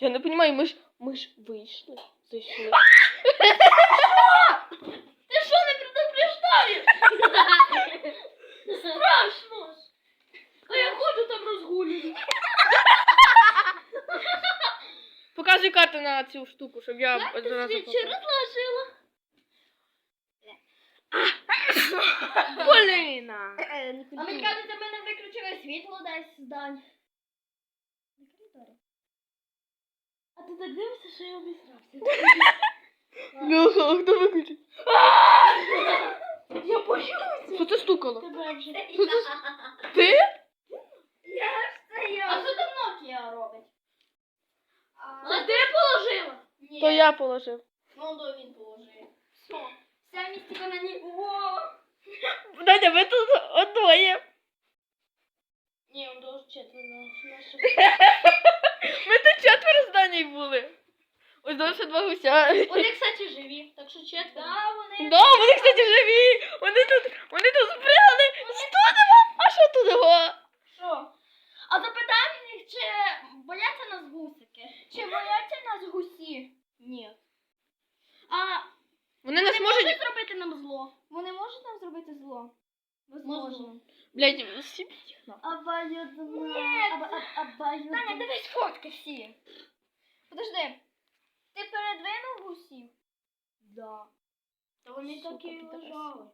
Я, не розумію, ми ж, ми ж вийшли, зайшли. Ти що не предупреждаєш? Страшно ж. А я ходжу там розгулюю. Показуй карту на цю штуку, щоб я Як ти за нас свічі заплатила. розложила? Поліна! А мені кажуть, мене виключили світло десь в А ти так дивишся, що я обісрався. Льоха, а хто виключив? Я боюся. Що це стукало? Тебе вже. Що? Ти? Я ж це. А що там Nokia робить? Це ти положила? Ні. То я положив. Ну, то він положив. Все. Вся містика на ній. Даня, ви тут одоє. Ні, он дуже четверо. Ми тут четверо з Даней були. Ось довше два гуся. Вони, кстати, живі, так що четверо. Да, вони. Да, вони, кстати, живі. Вони тут, вони тут спрягли. Студимо. А що тут його? Що? А запитай їх, чи бояться нас гусики? Чи бояться нас гусі? Ні. А Вони нас вони можуть... можуть зробити нам зло? Вони можуть нам зробити зло? Возможно. Блядь, всі Обоюдно. Обоюдно. Таня, дивись фотки всі. Подожди. Ти передвинув гусів? Да. Та вони Сука, такі лежали.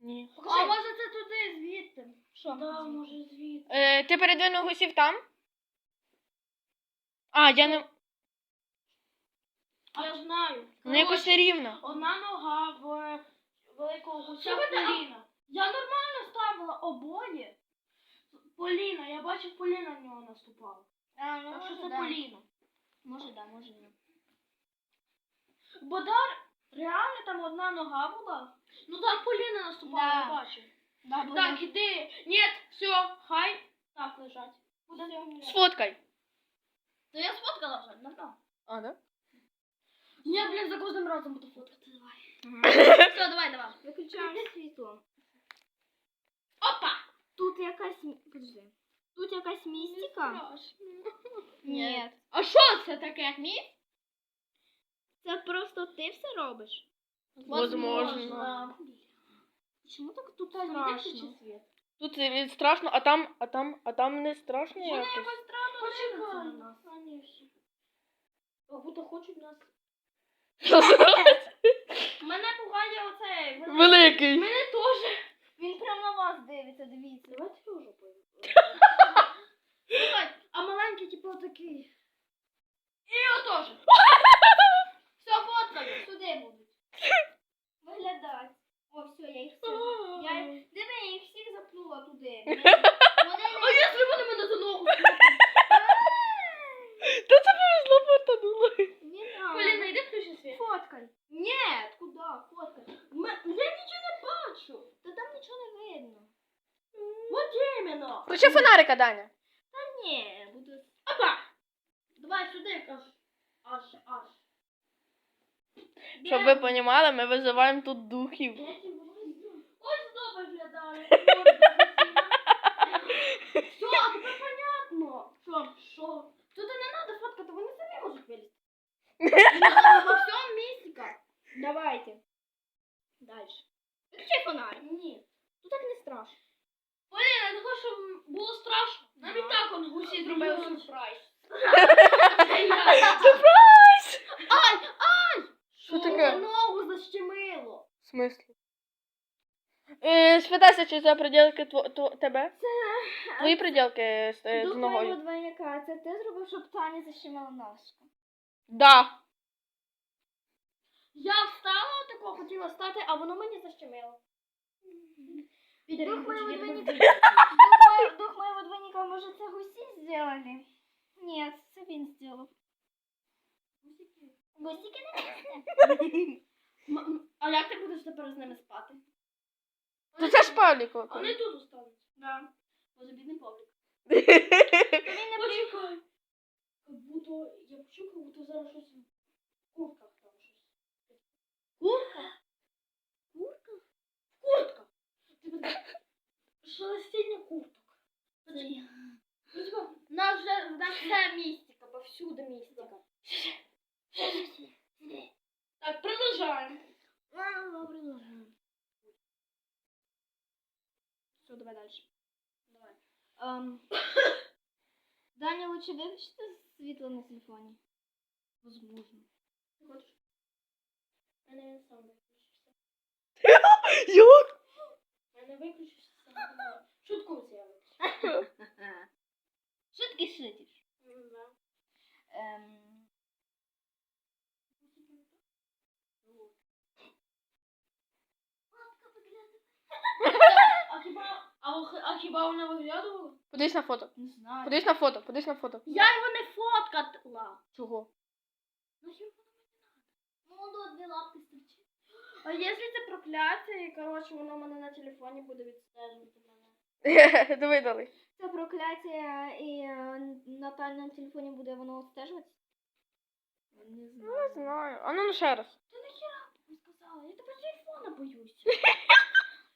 Ні. А може це туди, звідти? Що? Да, може звідти. Е, ти передвинув гусів там? А, я не... Я знаю. Ну якось нерівно. Одна нога в великого гуся Поліна. Я нормально ставила обоє. Поліна, я бачив, Поліна на нього наступала. А, ну, так що це Поліна. Може, да, може ні. Бодар, реально там одна нога була? Ну там Поліна наступала, Да. я бачив. Да, було. Так, іди. Ні, все, хай так лежать. Буде Сфоткай. Ну я сфоткала вже, давно. А, да? Я, блін, за кожним разом буду фоткати, давай. Все, давай, давай. Виключаємо світло. Опа! Тут якась... Подожди. Тут якась містика? Ні. А що це таке? Міф? Це просто ти все робиш? Возможно. Чому так тут страшно? світ? Тут страшно, а там, а там, а там не страшно Вони якось. якось странно Почекай. Як будто хочуть нас. Мене пугає оцей. великий. Великий. Мене теж. Він прямо на вас дивиться, дивіться. Давайте його жопою. Слухай, а маленький, типу, такий. І його теж. Все, фоткаю. Сюди будуть. Виглядать. О, все, я їх всіх. Я... Диви, я їх всіх запнула туди. Вони А не... якщо вони мене за ногу Та це повезло потонуло. Не надо. Поліна, йди включи світ. Фоткай. Ні, куди? Фоткай. М- Я нічого не бачу. Та там нічого не видно. От іменно. Включи фонарика, Даня. Та ні, буду... Опа! Давай сюди, аж. Аж, аж. Щоб ви розуміли, ми визиваємо тут духів. Ось знову виглядає. Все, тепер понятно. Що? Що? Тут не треба фоткати, вони самі можуть вилізти. Во всьому містика. Давайте. Дальше. Включай фонарик. Ні. Тут так не страшно. Поліна, я хочу, щоб було страшно. Нам і так он гусі зробили сюрприз. Сюрприз! Ай, ай! Що таке? Ногу защемило. В смислі? Е, спитайся, чи це приділки тво, тво- тебе? Твої приділки з, е, з Дух моєго ногою. двойника, це ти зробив, щоб Таня защемила ножку. Да. Я встала, тако хотіла стати, а воно мені защемило. Дух моєго двойника, дух, моє- дух моєго двойника, може це гусі зробили? Ні, це він зробив. Гусики не. М- А як ти будеш тепер з ними спати? То це ж Павлік. Вони тут остануться. Да. Боже, бідний Павлік. Він не Почекай. Как будто, я почув, как будто зараз щось в куртках там щось. Куртка? Куртка? Куртка! Типа, шелестіння курток. Ну, типа, нас вже там все містика, повсюди містика. Так, продовжаємо. Ладно, продовжуємо. Все, давай далі. Давай. Ем, Даня, лучше виключити світло на телефоні. Возможно. Ти хочеш? Мене він сам виключився. Як? Мене виключився сам. Шутку я таке шитиш? М, да. Ем, А хіба, а, ох- а хіба вона виглядувала? Подивись на фото. не знаю. Подивись на фото, подивись на фото. Я його не фоткала. Чого? Ну, хіба Ну, до дві лапки стирчить. А якщо це прокляття, і коротше воно мене на телефоні буде відстежувати мене. Дали. Це прокляття і е, на телефоні буде воно отстежувати? Не Не знаю. знаю. А ну ну ще раз. Ти нахіра ти сказала? Я тебе телефона боюся.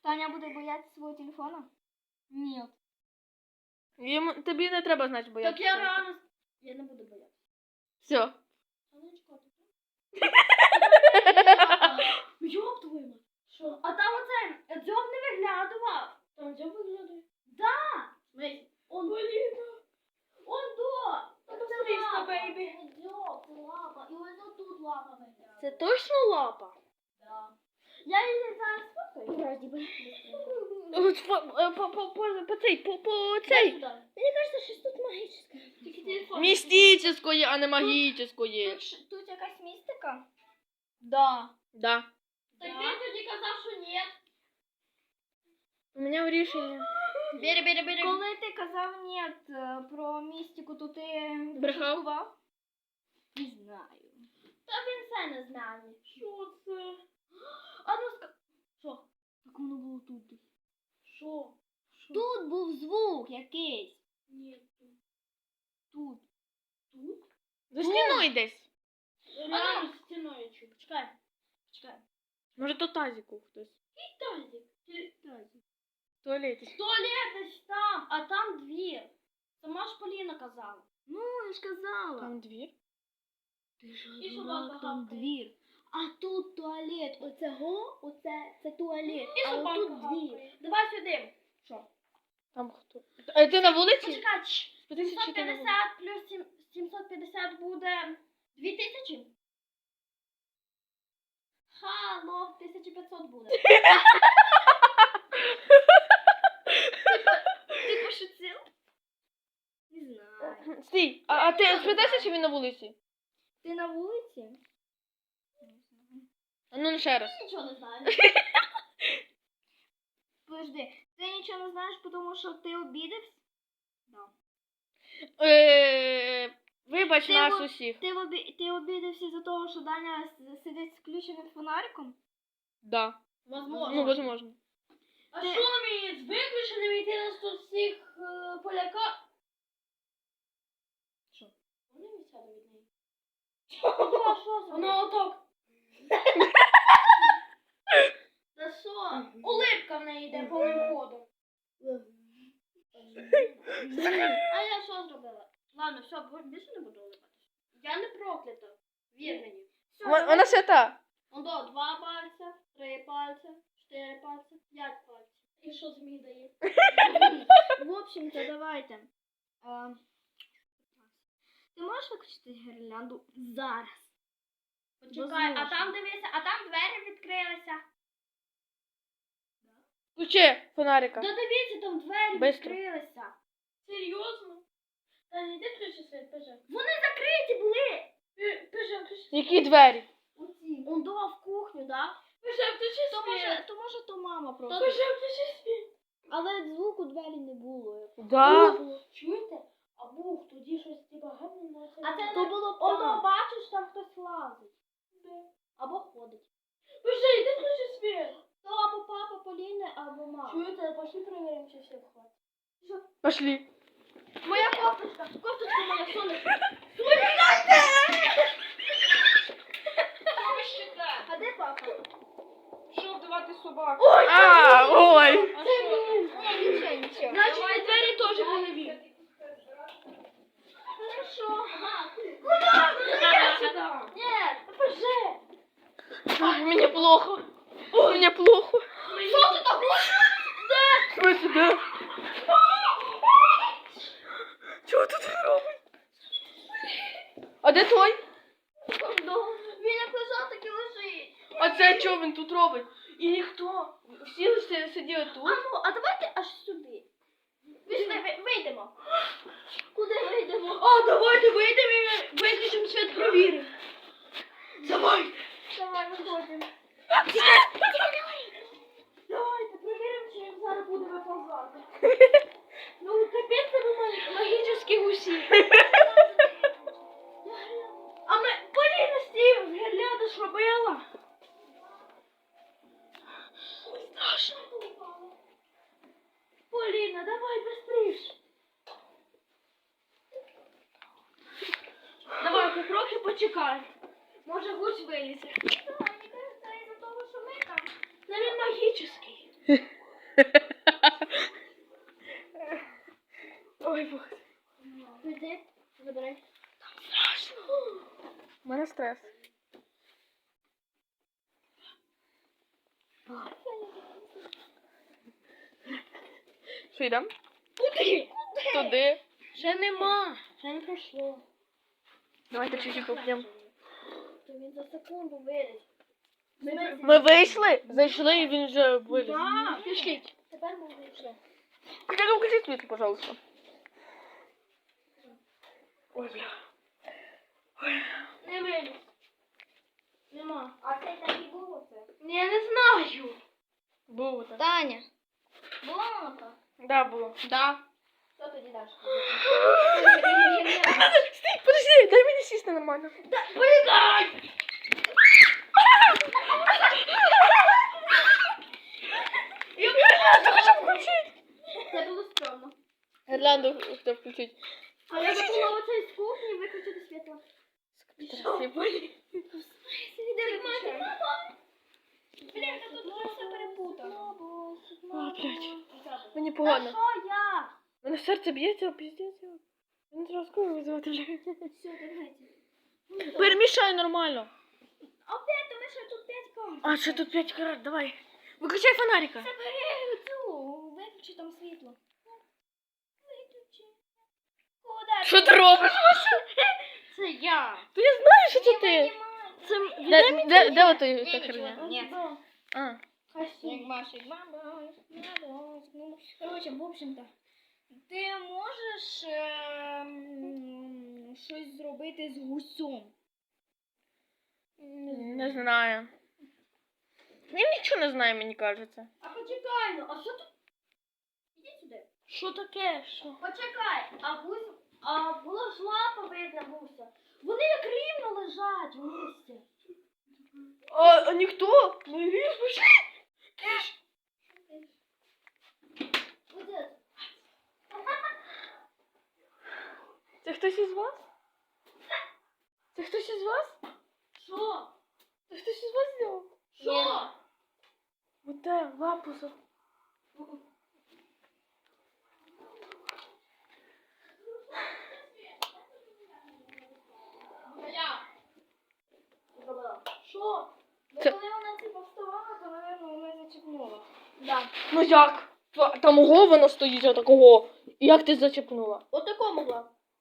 Таня буде боятися свого телефона? Ні. Їм, тобі не треба знати, бо Так я реально... Я не буду боятися. Все. Сонечко, ти тут? Йоп твою мать. Що? А там оце дзьоб не виглядував. Там дзьоб виглядає. Да! Весь. Он Поліна. Он до. Це лиска, бейбі. Дзьоб, це лапа. І ось тут лапа виглядає. Це точно лапа? Да. Я її зараз сфоткаю. Вроді би. От По, по, по, по, по цей, по, по цей. Мені кажется, щось тут магічне. Тільки телефон. А не магічної. Тут, ш- тут якась містика? Да. Да. Так ти тоді казав, що ні. У мене рішення. Бери, бери, бери. Коли ти казав ні е, про містику, то ти Брехав? шуткував? Не знаю. Та він це не знає. Що це? А ну ска... Що? Так воно було тут. Що? Тут був звук якийсь. Ні. Тут. Тут? Тут? За стіною десь. Реально з стіною чую. Почекай. Почекай. Може то тазіку хтось. Тазик. Тазик. В туалеті. Туалет десь там, а там двір. Сама ж Поліна казала. Ну, я ж казала. Там двір. Ти ж І там двір. А тут туалет. Оце го, оце це туалет. І а собака тут двір. гавкає. Давай сюди. Що? Там хто? А ти на вулиці? Почекай. чш. Подивися, чи ти на 750 плюс сім- 750 буде 2000? Хало, 1500 буде. Ти пошутив? Не знаю. Стій, а, а ти спитайся, чи він на вулиці? Ти на вулиці? А ну ще раз. Нічого не знаю. Подожди, ти нічого не знаєш, тому що ти обідався? Да. Е, вибач Ти нас усіх. Ти, обі... ти обідався за того, що Даня с- сидить з включеним фонариком? Да. Возможно. Ну, возможно. А Ти- що мені з виключеними йти нас тут всіх е, поляка? Що? Вони не сяду від неї. Що, що Вона отак. Та? Улипка в неї йде повним ходом. А я що зробила? Ладно, все, більше не буду улипатися. Я не проклята. Вір мені. Все, Вона вона свята. Он до два пальця, три пальця, чотири пальця, п'ять пальців. І що змій дає? В общем-то, давайте. А, Ти можеш виключити гірлянду зараз? Почекай, а там дивися, а там двері відкрилися. Включи фонарика. Да дивіться, там двері Бистро. відкрилися. Серйозно? Та не йди включи світ, пише. Вони закриті були. Пише, включи. Які двері? Оці. Он до в кухню, да? Пише, включи То може, то може то мама просто. Пише, включи світ. Але звуку двері не було. Да. Чуєте? А бух, тоді щось типа гарне А це то було Он там. до бачиш, там хтось лазить. Або ходить. Пише, йди включи світ. Тому папа Поліни або мама. Чуєте, пошли проверим чи все. хватить. Пошли. Моя кофточка. Кофточка моя сонечко. Слухайте! А де папа? Що вдавати собаку? Ой, А, ой. А що? Ні, нічого, нічого. Значить. Хорошо. Куда? Ні, пожалуйста. Ой, Мені плохо. Почекай. Може гусь вилізе. Мені кажется, із-за того, що ми там. Та він магічний. Ой, бог. Іди, забирай. У мене стрес. Що йдемо? Куди? Туди. Ще нема. Ще не пройшло. Давайте чуть-чуть поп'ємо. То він за секунду виліз. Ми вийшли, зайшли і він вже виліз. Так, пішліть. Тепер ми вийшли. Хотя бы включи світло, пожалуйста. Ой, бля. Не виліз. Нема. А це так і було це. Я не знаю. Було так. Таня. Було воно так? Да, було. Да. Тоді даш? Стій, подожди, дай мені сісти нормально. Полігай! Я хочу включити. Це було стрьомно. Хто включить. А я забула оцей з кухні виключити світло. Блін, я тут все перепутала. А, блядь. Мені погано. Що я? Мене серце б'ється, піздець. Мені треба скоро визвати. Перемішай нормально. Опять, тому що тут п'ять камер. А, ще тут 5 карат, давай. Виключай фонарика. Забери цю, виключи там світло. Виключи. Куда? Що ти робиш? Це я. То я знаю, що це ти. Це Де, де, де Ні, та херня? Ні. А. Ну, Короче, в общем-то, ти можеш ем, щось зробити з гусем. Не знаю. Він нічого не знає, мені кажеться. А почекай, ну, а що тут? Іди сюди. Що таке? Що? Почекай, а гусь, а була ж лапа видна гуся. Вони як рівно лежать, гусі. А, а ніхто? Не ріж, Оце. Це хтось із вас? Це хтось із вас? Що? Це хтось із вас зробив? Що? Вот те, лапу за... Що? Це- Коли вона типу вставала, то, вона зачепнула. Да. Ну як? Та- Там ого воно стоїть отакого. Як ти зачепнула? Могла.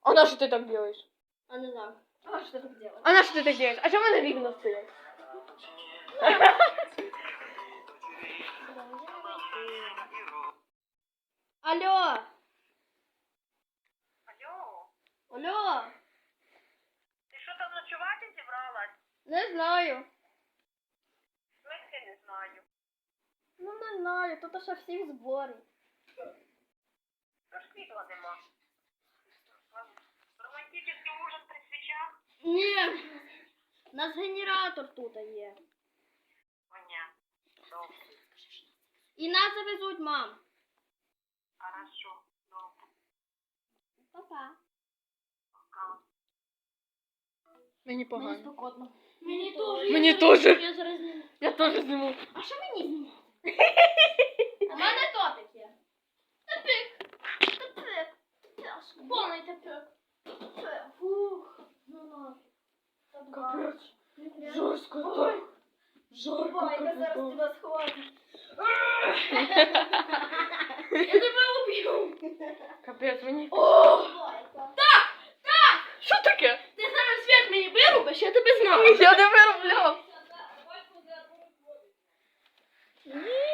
А на що ти так робиш? А не знаю. А що ти так робила? А на що ти так робиш? А чому мене вікна стоять? Алло. Алло, Алло. ти що там ночувати зібралась? Не знаю. В смислі не знаю. Ну не знаю, тут ще всі в зборі. То ж світла нема. Романтичний ужин при свічах? Ні. У нас генератор тут є. Понятно. Добре. І нас завезуть, мам. Хорошо. Добре. Папа. Пока. Мені погано. спокійно. Мені теж. Мені Я зараз- теж. Я зараз зніму. Я теж зніму. А що мені знімати? У мене топик є. Топик. Топик. Повний топик. Фух. Ну нафіг. Ой, жарко. Давай, я зараз капець. тебе сховати. Я тебе уб'ю. Капець мені. Давай-ка. Що таке? Ти зараз світ мені вирубиш, я тебе знаю. Я не виробляв.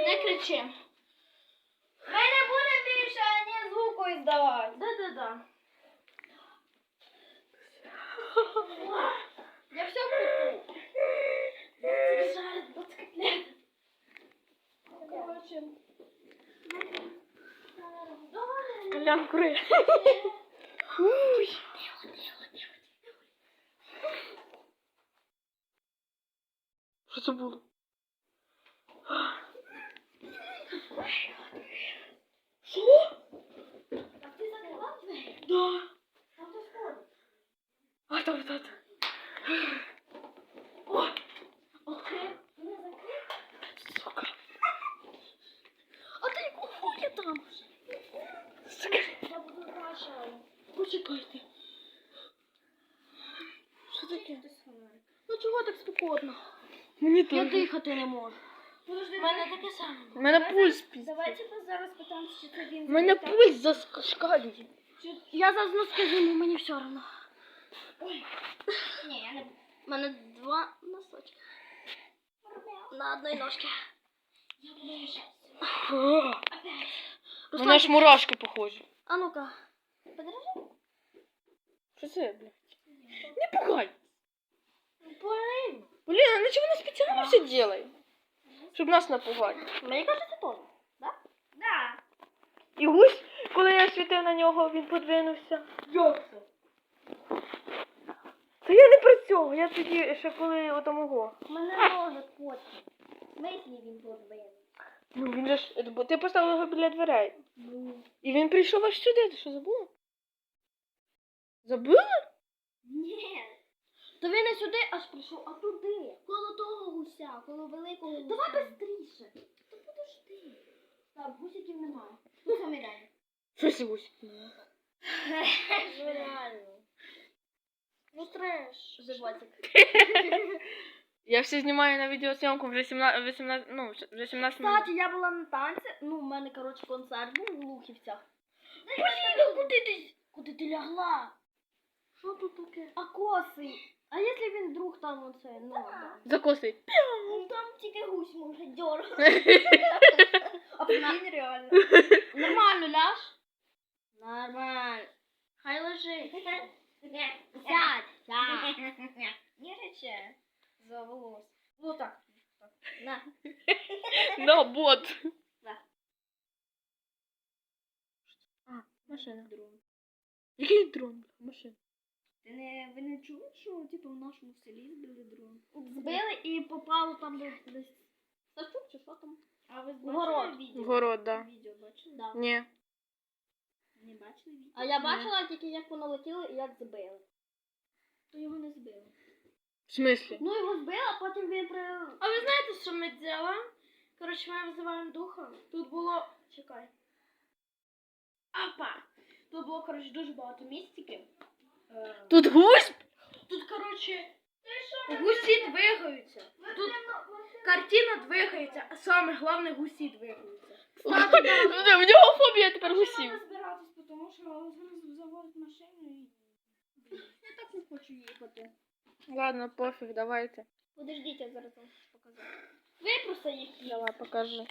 Не кричи. Ми не будемо більше ні звуку іздавати. Да-да-да. Я все купу. Жарить котлет. Короче. Колян кури. Що це було? А ти закривав двері? Да. Там хтось ходить. А, там, там. Окей. Не закрив? Сука. А ти яку там? Сука. Я буду ваша. Почекайте. Що таке? Ну чого так спокійно? Мені Я дихати не можу. Подожди, У мене таке саме. У мене пульс піздець. Давайте ми зараз питаємо, чи це він. У мене пульс заскакує. Я за носки зніму, мені все одно. Ні, я не буду. У мене два носочки. На одній ножці. Я буду мене ж мурашки похожі. А ну-ка. Подожди. Що це, блядь? Не пугай. Блин. Блін, а на чого вона спеціально все делає? Щоб нас напугати. Мені кажеться теж. Да. І гусь, коли я світив на нього, він подвинувся. Як це? Та я не про цього, я тоді ще коли отамого. Мене може потім. Смислі він подвинув. Ну він же ж. Бо ти поставив його біля дверей. І він прийшов аж сюди, ти що забула? Забула? Ні. То він не сюди аж прийшов, а туди. Коло того гуся, коло великого гуся. Давай быстріше. Та подожди. Так, гусиків немає. Ну, далі. Щось гусь. Ну, реально. Ну треш. Животик. Я все знімаю на відеосйомку вже 17, 18, ну, вже 17 минут. Кстати, я була на танці. Ну, у мене, коротше, концерт був у Лухівцях. Блін, куди ти? Куди ти лягла? Що тут таке? А коси? А якщо він вдруг там оце, ну, да. Закосить. Ну, Там тільки гусь може дергати. А він реально. Нормально ляж? Нормально. Хай лежить. Сядь, сядь. Не рече. За волос. Ну так. На. На, бот. Да. А, машина. Дрон. Який дрон? Машина. Ти не, ви не чули, що типу, в нашому селі збили дрон? Збили і попало там десь- десь. Сачук чи що там? А ви Город. бачили відео? Город, да. Відео бачили? Да. Ні. Не бачили відео? А я бачила тільки, як воно летіло і як збили. То його не збили. В смислі? Ну його збили, а потім він при. А ви знаєте, що ми робимо? Коротше, ми визиваємо духа. Тут було. Чекай. Апа! Тут було, коротше, дуже багато містики. Е, Тут гусь? Тут, коротше, гусі двигаються. Тут картина двигається, а саме головне гусі двигаються. В нього фобія тепер гусів. Треба збиратись, тому що зараз заводять машину і... Я так не хочу їхати. Ладно, пофіг, давайте. Подождіть, я зараз вам покажу. Випроси їх. Давай, покажи.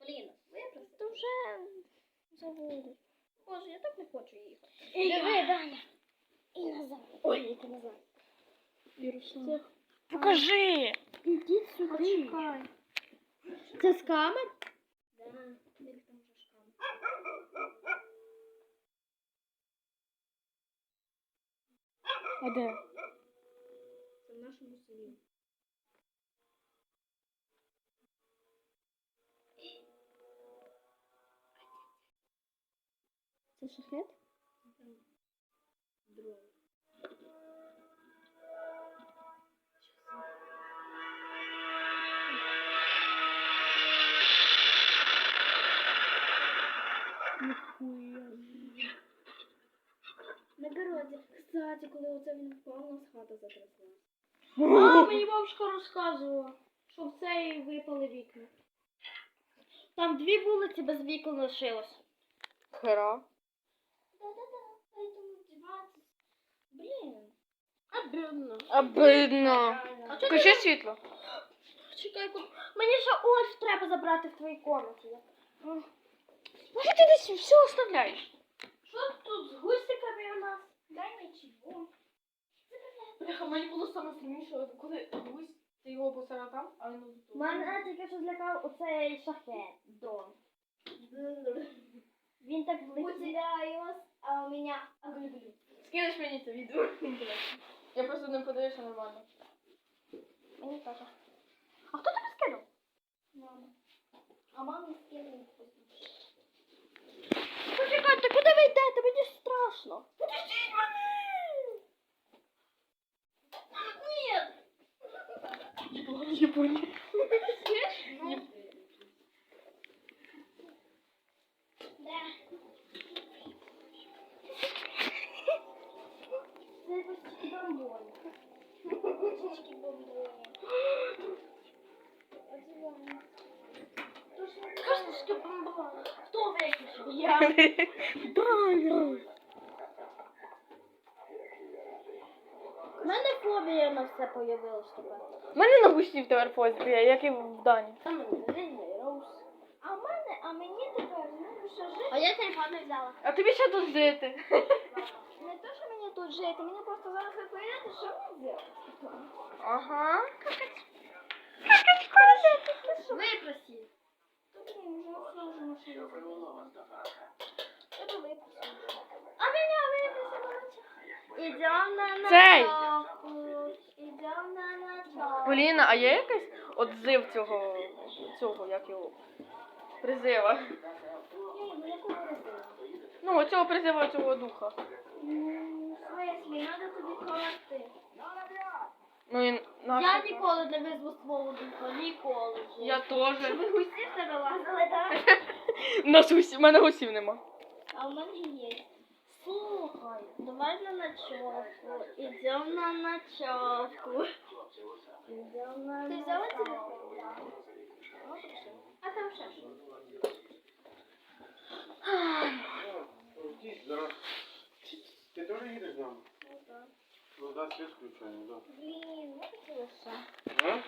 Блін, випроси. То вже заводять. Боже, я так не хочу їхати. Диви, Даня. І назад. Ой, яке назад. Ярослав. Покажи. Ідіть сюди. Почекай. Це скамер? Да, А де? Це в нашому селі. Це шахет? На. Кстати, коли оце він впав, у нас хата затрясла. А, мені бабушка розказувала, що в цей випали вікна. Там дві вулиці без вікон лишилось. Хера. Да-да-да, поэтому 20. Блін. Обідно. Обидно. А чого Включи світло. Чекай, ку- мені ще ось треба забрати в твоїй комнаті. Може ти десь все оставляєш? Що тут з гусиками у нас? Дай нічого. Бляха, мені було саме стрімніше, коли гусь, ти його посеред там, а він тут. Мене тільки що злякав оцей шахет. Дон. Він так влетів. А у меня аглюглю. Скинеш мені це відео. Я просто не подивився нормально. Мені теж. А хто тобі скинув? Мама. А мамі скинули. Почекайте, куди ви йдете? Мені страшно. Подождіть мене! Ні! Я понял. Да. Я. Даня. У мене фобія на все появилась тепер. У мене на гусів тепер фобія, як і в Дані. А мене Роуз. А в мене, а мені тепер ну, що жити. А я телефон не взяла. А тобі ще тут жити. Не то, що мені тут жити, мені просто зараз ви поїдете, що мені зробити? Ага. Випросі. Що я. Треба випустити. А мене випросила. Ідем на Цей. ночовку. Ідем на ночовку. Поліна, а є якийсь отзив цього, цього, як його, призива? Ні, ну якого розуму? Ну, цього призива цього духа. Ну, в смислі, треба тобі колоти. Ну і Я наша. ніколи не визву свого духа, ніколи. вже. Я теж. Ви гусі в тебе лазили, так? Нас гусів, в мене гусів нема. А в мене є. Слухай, давай на ночевку. Идем на ночевку. Идем на Ти взяла ночевку. телефон? А там ще що? Иди, зараз. Ти теж їдеш з нами? Ну да, світ включаем, да. Блин, вот ще. А?